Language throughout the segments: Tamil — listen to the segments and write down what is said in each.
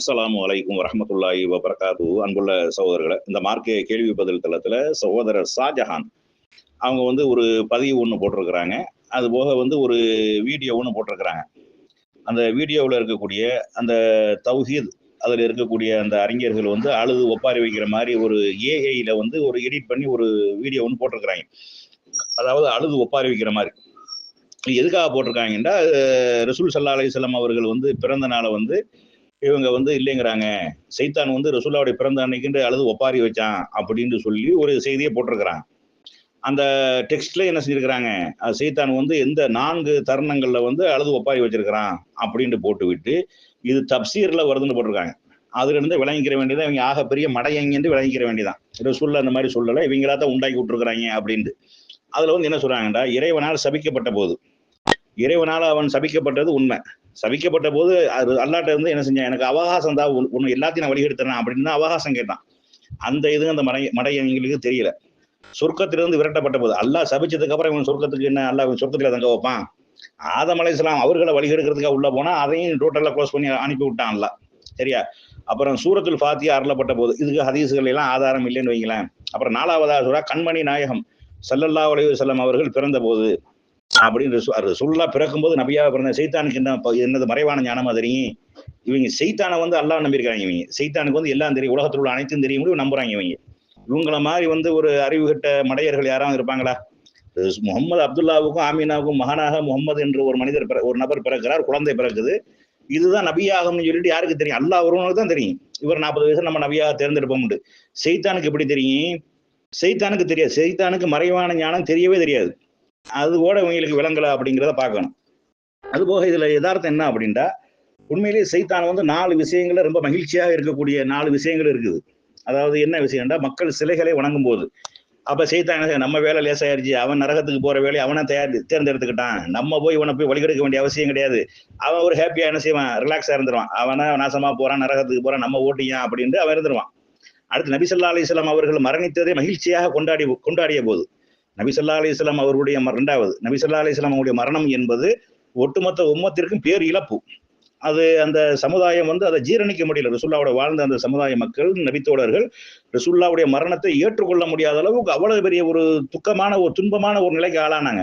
அஸ்லாம் அலைக்கும் வரமத்துல்லாஹி வபரகாத்து. அன்புள்ள சகோதரர்களை இந்த மார்க்க கேள்வி பதில் தளத்தில் சகோதரர் ஷாஜஹான் அவங்க வந்து ஒரு பதிவு ஒன்று போட்டிருக்கிறாங்க. அது போக வந்து ஒரு வீடியோ ஒன்று போட்டிருக்கிறாங்க. அந்த வீடியோவில் இருக்கக்கூடிய அந்த தௌஹீத் அதில் இருக்கக்கூடிய அந்த அறிஞர்கள் வந்து அழுது ஒப்பாரி வைக்கிற மாதிரி ஒரு ஏஐயில் வந்து ஒரு எடிட் பண்ணி ஒரு வீடியோ ஒன்று போட்டிருக்கிறாங்க. அதாவது அழுது ஒப்பாரி வைக்கிற மாதிரி. எதுக்காக போட்டிருக்காங்கன்னா ரசூல் சல்லா அலிஸ்லாம் அவர்கள் வந்து பிறந்த நாளை வந்து இவங்க வந்து இல்லைங்கிறாங்க. சைத்தான் வந்து ரசூல்லாவுடைய பிறந்த அன்னைக்குன்னு அழுது ஒப்பாரி வச்சான் அப்படின்னு சொல்லி ஒரு செய்தியை போட்டிருக்கிறான். அந்த டெக்ஸ்ட்ல என்ன செஞ்சிருக்கிறாங்க? சைத்தான் வந்து எந்த நான்கு தருணங்கள்ல வந்து அழுது ஒப்பாரி வச்சிருக்கிறான் அப்படின்ட்டு போட்டு விட்டு இது தப்சீர்ல வருதுன்னு போட்டிருக்காங்க. அதுல இருந்து விளங்கிக்கிற வேண்டியதான் இவங்க ஆக பெரிய மடையங்கன்னு விளங்கிக்கிற வேண்டியதான் ரசூல்ல அந்த மாதிரி சொல்லலை. இவங்களா தான் உண்டாக்கி விட்டுருக்குறாங்க அப்படின்ட்டு. அதுல வந்து என்ன சொல்றாங்கடா? இறைவனால் சபிக்கப்பட்ட போது இறைவனால் அவன் சபிக்கப்பட்டது உண்மை. சபிக்கப்பட்ட போது அது அல்லாட்ட இருந்து என்ன செஞ்சான்? எனக்கு அவகாசம் தான் ஒன்று எல்லாத்தையும் நான் வழிகெடுத்துறேன் அப்படின்னு தான் அவகாசம் கேட்டான். அந்த இது அந்த மடை மடையங்களுக்கு தெரியல. சொர்க்கத்திலிருந்து விரட்டப்பட்ட போது அல்லாஹ் சபிச்சதுக்கு அப்புறம் இவன் சொர்க்கத்துக்கு என்ன அல்லா இவன் தங்க வைப்பான்? ஆதம் அலைசலாம் அவர்களை வழிகெடுக்கிறதுக்காக உள்ள போனா அதையும் டோட்டலாக க்ளோஸ் பண்ணி அனுப்பி விட்டான் சரியா? அப்புறம் சூரத்துல் ஃபாத்தியா அருளப்பட்ட போது இதுக்கு ஹதீசுகள் எல்லாம் ஆதாரம் இல்லைன்னு வைங்களேன். அப்புறம் நாலாவதாக சொல்றா கண்மணி நாயகம் சல்லல்லா உலக செல்லம் அவர்கள் பிறந்த போது அப்படின்னு சொல்லா பிறக்கும் போது நபியாக பிறந்த செய்தானுக்கு என்ன என்னது மறைவான ஞானமா தெரியும்? இவங்க செய்தானை வந்து அல்லாஹ் நம்பியிருக்காங்க இவங்க. செய்தானுக்கு வந்து எல்லாம் தெரியும். உலகத்தில் உள்ள அனைத்தும் தெரியும் முடியும் நம்புறாங்க இவங்க. இவங்கள மாதிரி வந்து ஒரு அறிவு கட்ட மடையர்கள் யாராவது இருப்பாங்களா? முகமது அப்துல்லாவுக்கும் ஆமீனாவுக்கும் மகனாக முகமது என்று ஒரு மனிதர் ஒரு நபர் பிறக்கிறார் குழந்தை பிறக்குது. இதுதான் நபியாகம்னு சொல்லிட்டு யாருக்கு தெரியும்? அல்லாஹ் ஒருவனுக்கு தான் தெரியும். இவர் நாற்பது வயசு நம்ம நபியாக தேர்ந்தெடுப்போம் செய்தானுக்கு எப்படி தெரியும்? செய்தானுக்கு தெரியாது. செய்தானுக்கு மறைவான ஞானம் தெரியவே தெரியாது. அது கூட இவங்களுக்கு விளங்கலை அப்படிங்கிறத பார்க்கணும். அதுபோக இதில் யதார்த்தம் என்ன அப்படின்ட்டா உண்மையிலேயே சைத்தான் வந்து நாலு விஷயங்கள்ல ரொம்ப மகிழ்ச்சியாக இருக்கக்கூடிய நாலு விஷயங்கள் இருக்குது. அதாவது என்ன விஷயம்டா மக்கள் சிலைகளை வணங்கும் போது அப்ப செய்தான் நம்ம வேலை லேசாயிருச்சு அவன் நரகத்துக்கு போற வேலையை அவனை தயார் தேர்ந்தெடுத்துக்கிட்டான். நம்ம போய் இவனை போய் வழிகெடுக்க வேண்டிய அவசியம் கிடையாது. அவன் ஒரு ஹாப்பியா என்ன செய்வான் ரிலாக்ஸா இருந்துருவான். அவனை நாசமா போறான் நரகத்துக்கு போறான் நம்ம ஓட்டியான் அப்படின்ட்டு அவன் இருந்துருவான். அடுத்து நபிசல்லா அலிஸ்லாம் அவர்கள் மரணித்ததை மகிழ்ச்சியாக கொண்டாடி கொண்டாடிய போது நபிசல்லா அலிஸ்லாம் அவருடைய ரெண்டாவது நபிசல்லா அலிஸ்லாம் அவருடைய மரணம் என்பது ஒட்டுமொத்த உம்மத்திற்கும் பேர் இழப்பு அது அந்த சமுதாயம் வந்து அதை ஜீரணிக்க முடியல. ரசுல்லாவோட வாழ்ந்த அந்த சமுதாய மக்கள் நபித்தோழர்கள் ரசுல்லாவுடைய மரணத்தை ஏற்றுக்கொள்ள முடியாத அளவுக்கு அவ்வளவு பெரிய ஒரு துக்கமான ஒரு துன்பமான ஒரு நிலைக்கு ஆளானாங்க.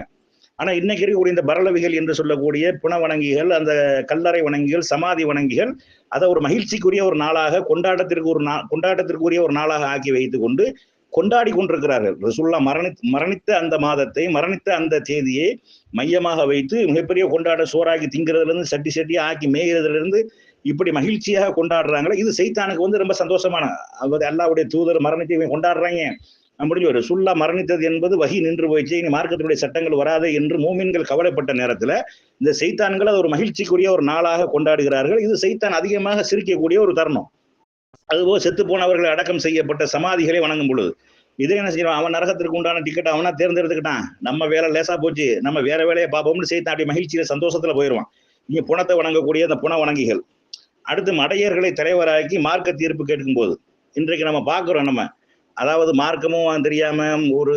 ஆனா இன்னைக்கு இருக்கக்கூடிய இந்த பரலவிகள் என்று சொல்லக்கூடிய புன வணங்கிகள் அந்த கல்லறை வணங்கிகள் சமாதி வணங்கிகள் அதை ஒரு மகிழ்ச்சிக்குரிய ஒரு நாளாக கொண்டாட்டத்திற்கு ஒரு நா கொண்டாட்டத்திற்குரிய ஒரு நாளாக ஆக்கி வைத்து கொண்டு கொண்டாடி கொண்டிருக்கிறார்கள். ரசுல்லா மரணி மரணித்த அந்த மாதத்தை மரணித்த அந்த தேதியை மையமாக வைத்து மிகப்பெரிய கொண்டாட சோறாகி திங்கிறதுலேருந்து சட்டி சட்டி ஆக்கி மேய்கிறதுலேருந்து இப்படி மகிழ்ச்சியாக கொண்டாடுறாங்களே. இது சைத்தானுக்கு வந்து ரொம்ப சந்தோஷமான அவர் அல்லாவுடைய தூதர் மரணத்தை கொண்டாடுறாங்க. முடிஞ்சு ஒரு சுல்லா மரணித்தது என்பது வகி நின்று போயிடுச்சு. இனி மார்க்கத்தினுடைய சட்டங்கள் வராது என்று மூமின்கள் கவலைப்பட்ட நேரத்தில் இந்த செய்தான்கள் அது ஒரு மகிழ்ச்சிக்குரிய ஒரு நாளாக கொண்டாடுகிறார்கள். இது செய்தான் அதிகமாக சிரிக்கக்கூடிய ஒரு தருணம். அதுபோல் செத்து போனவர்களை அடக்கம் செய்யப்பட்ட சமாதிகளை வணங்கும் பொழுது. இதை என்ன செய்யணும்? அவன் நரகத்திற்கு உண்டான டிக்கெட் அவனா தேர்ந்தெடுத்துக்கிட்டான். நம்ம வேலை லேசா போச்சு. நம்ம வேற வேலையை பார்ப்போம்னு செய்தான் அப்படி மகிழ்ச்சியில சந்தோஷத்துல போயிடுவான் இங்க புணத்தை வணங்கக்கூடிய அந்த புன வணங்கிகள். அடுத்து மடையர்களை தலைவராக்கி மார்க்க தீர்ப்பு கேட்கும் போது இன்றைக்கு நம்ம பார்க்குறோம் நம்ம அதாவது மார்க்கமும் தெரியாம ஒரு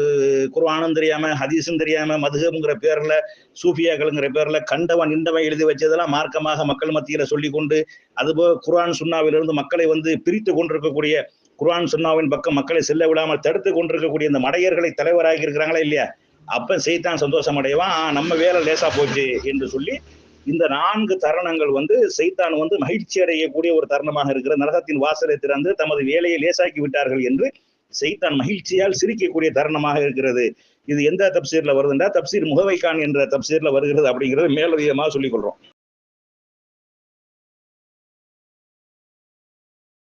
குர்வானும் தெரியாம ஹதீஸும் தெரியாம மதுகம்ங்கிற பேர்ல சூஃபியாக்கள்ங்கிற பேர்ல கண்டவன் நின்றவன் எழுதி வச்சதெல்லாம் மார்க்கமாக மக்கள் மத்தியில சொல்லி கொண்டு அதுபோல் குர்ஆன் சுண்ணாவிலிருந்து மக்களை வந்து பிரித்து கொண்டிருக்கக்கூடிய குர்ஆன் சுண்ணாவின் பக்கம் மக்களை செல்ல விடாமல் தடுத்து கொண்டிருக்கக்கூடிய இந்த மடையர்களை தலைவராகி இருக்கிறாங்களா இல்லையா? அப்ப செய்தான் சந்தோஷம் அடைவான் நம்ம வேலை லேசா போச்சு என்று சொல்லி இந்த நான்கு தருணங்கள் வந்து சைத்தான் வந்து மகிழ்ச்சி அடையக்கூடிய ஒரு தருணமாக இருக்கிற நரகத்தின் வாசலை திறந்து தமது வேலையை லேசாக்கி விட்டார்கள் என்று செய்தான் மகிழ்ச்சியால் சிரிக்கக்கூடிய தருணமாக இருக்கிறது. இது எந்த தப்சீர்ல வருதுன்றா தப்சீர் முகவைக்கான் என்ற தப்சீர்ல வருகிறது அப்படிங்கிறது மேலதிகமாக சொல்லிக் கொள்றோம்.